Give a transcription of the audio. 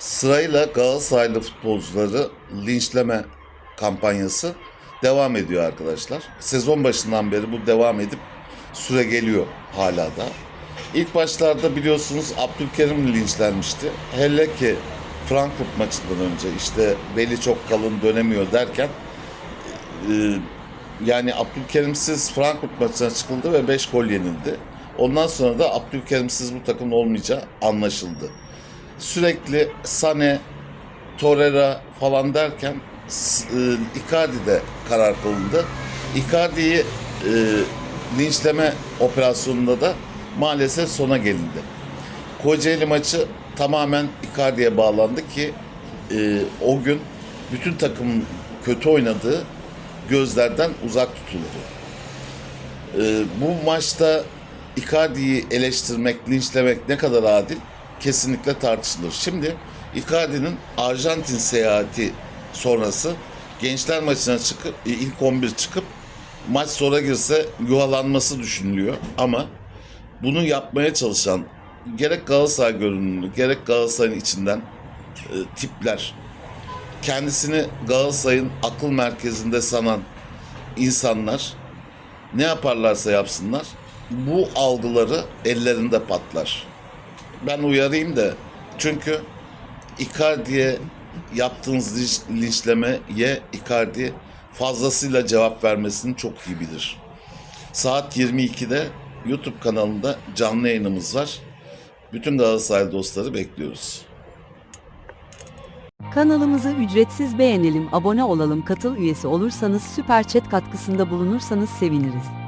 Sırayla Galatasaraylı futbolcuları linçleme kampanyası devam ediyor arkadaşlar. Sezon başından beri bu devam edip süre geliyor hala da. İlk başlarda biliyorsunuz Abdülkerim linçlenmişti. Hele ki Frankfurt maçından önce işte beli çok kalın dönemiyor derken e, yani Abdülkerimsiz Frankfurt maçına çıkıldı ve 5 gol yenildi. Ondan sonra da Abdülkerimsiz bu takımın olmayacağı anlaşıldı. Sürekli Sane, Torreira falan derken e, Icardi'de karar kılındı. Icardi'yi e, linçleme operasyonunda da maalesef sona gelindi. Kocaeli maçı tamamen Icardi'ye bağlandı ki e, o gün bütün takımın kötü oynadığı gözlerden uzak tutuldu. E, bu maçta Icardi'yi eleştirmek, linçlemek ne kadar adil kesinlikle tartışılır. Şimdi Icardi'nin Arjantin seyahati sonrası gençler maçına çıkıp e, ilk 11 çıkıp maç sonra girse yuhalanması düşünülüyor ama bunu yapmaya çalışan gerek Galatasaray görünümlü gerek Galatasaray'ın içinden e, tipler kendisini Galatasaray'ın akıl merkezinde sanan insanlar ne yaparlarsa yapsınlar bu algıları ellerinde patlar. Ben uyarayım da çünkü Icardi'ye yaptığınız linç- linçlemeye Icardi fazlasıyla cevap vermesini çok iyi bilir. Saat 22'de YouTube kanalında canlı yayınımız var. Bütün Galatasaray dostları bekliyoruz. Kanalımızı ücretsiz beğenelim, abone olalım, katıl üyesi olursanız süper chat katkısında bulunursanız seviniriz.